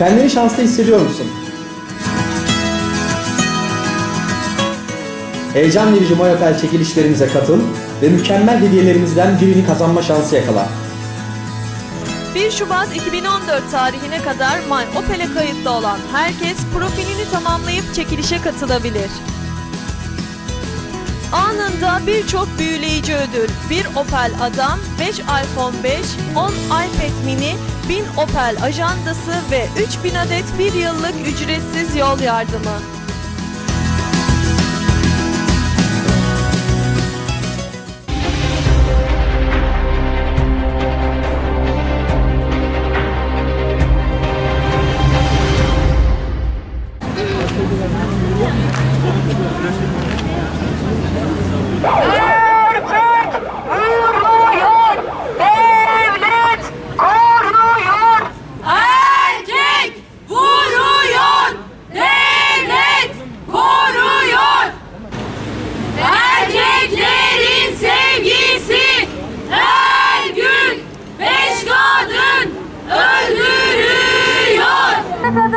Kendini şanslı hissediyor musun? Heyecan verici Mayopel çekilişlerimize katıl ve mükemmel hediyelerimizden birini kazanma şansı yakala. 1 Şubat 2014 tarihine kadar My Opel'e kayıtlı olan herkes profilini tamamlayıp çekilişe katılabilir. Anında birçok büyüleyici ödül, 1 Opel Adam, 5 iPhone 5, 10 iPad mini, 1000 Opel ajandası ve 3000 adet bir yıllık ücretsiz yol yardımı.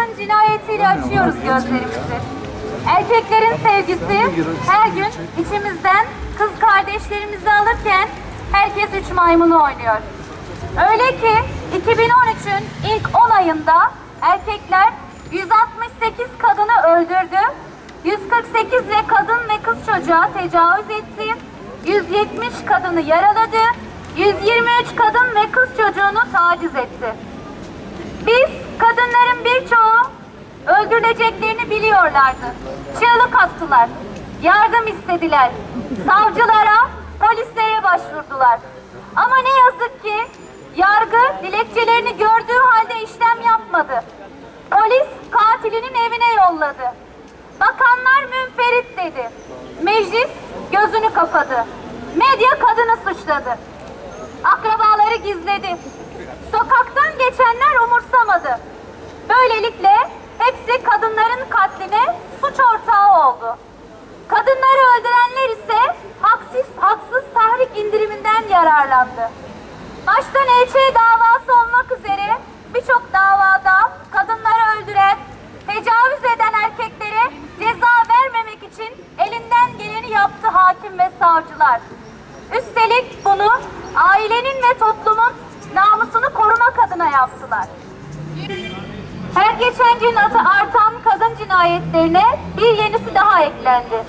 Kadın cinayetiyle açıyoruz gözlerimizi. Erkeklerin sevgisi her gün içimizden kız kardeşlerimizi alırken herkes üç maymunu oynuyor. Öyle ki 2013'ün ilk 10 ayında erkekler 168 kadını öldürdü, 148 ve kadın ve kız çocuğa tecavüz etti, 170 kadını yaraladı, 123 kadın ve kız çocuğunu taciz etti. Biz kadınların öldürüleceklerini biliyorlardı. Çığlık attılar. Yardım istediler. Savcılara, polislere başvurdular. Ama ne yazık ki yargı dilekçelerini gördüğü halde işlem yapmadı. Polis katilinin evine yolladı. Bakanlar münferit dedi. Meclis gözünü kapadı. Medya kadını suçladı. Akrabaları gizledi. Sokaktan geçenler umursamadı. Böylelikle hepsi kadınların katline suç ortağı oldu. Kadınları öldürenler ise haksız haksız tahrik indiriminden yararlandı. Başta NÇ davası olmak üzere birçok davada kadınları öldüren, tecavüz eden erkeklere ceza vermemek için elinden geleni yaptı hakim ve savcılar. Üstelik bunu ailenin ve toplumun namusunu korumak adına yaptılar. Her geçen gün artan kadın cinayetlerine bir yenisi daha eklendi.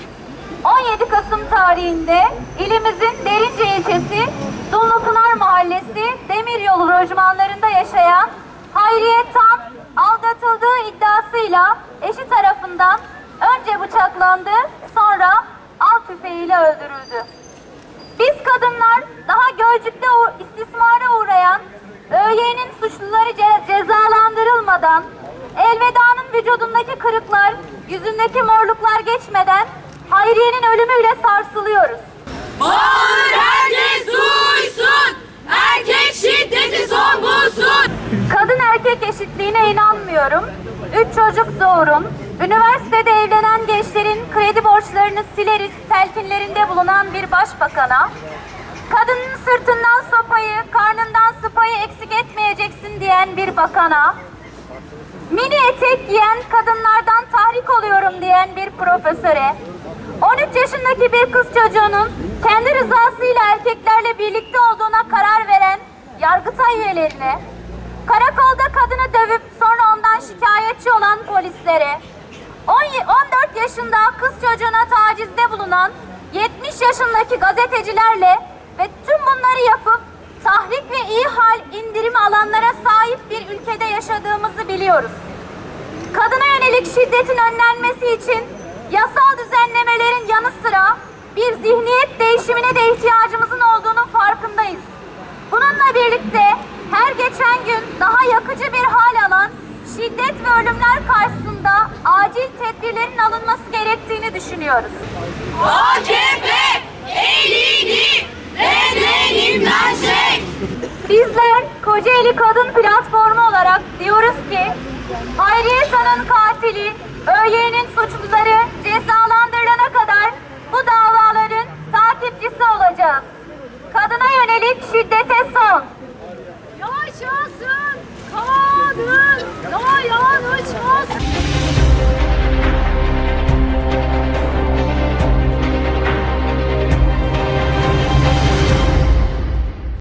17 Kasım tarihinde ilimizin Derince ilçesi Dumlupınar Mahallesi Demiryolu lojmanlarında yaşayan Hayriye Tan aldatıldığı iddiasıyla eşi tarafından önce bıçaklandı sonra av tüfeğiyle öldürüldü. Biz kadınlar daha Gölcük'te istismara uğrayan ÖY'nin suçluları ce- cezalandırılmadan, Elveda'nın vücudundaki kırıklar, yüzündeki morluklar geçmeden Hayriye'nin ölümüyle sarsılıyoruz. Bağır herkes duysun, erkek şiddeti son bulsun. Kadın erkek eşitliğine inanmıyorum. Üç çocuk doğurun. Üniversitede evlenen gençlerin kredi borçlarını sileriz telkinlerinde bulunan bir başbakana, kadının sırtından sopayı, karnından sıpayı eksik etmeyeceksin diyen bir bakana, mini etek giyen kadınlardan tahrik oluyorum diyen bir profesöre, 13 yaşındaki bir kız çocuğunun kendi rızasıyla erkeklerle birlikte olduğuna karar veren yargıtay üyelerine, karakolda kadını dövüp sonra ondan şikayetçi olan polislere, 10 14 yaşında kız çocuğuna tacizde bulunan 70 yaşındaki gazetecilerle ve tüm bunları yapıp tahrik ve iyi hal indirimi alanlara sahip bir ülkede yaşadığımızı biliyoruz. Kadına yönelik şiddetin önlenmesi için yasal düzenlemelerin yanı sıra bir zihniyet değişimine de ihtiyacımızın olduğunun farkındayız. Bununla birlikte her geçen gün daha yakıcı bir hal alan şiddet ve ölümler karşısında acil tedbirlerin alınması gerektiğini düşünüyoruz. AKP elini bedenimden çek. Bizler Kocaeli Kadın Platformu olarak diyoruz ki Hayriye San'ın katili, ÖY'nin suçluları cezalandırılana kadar bu davaların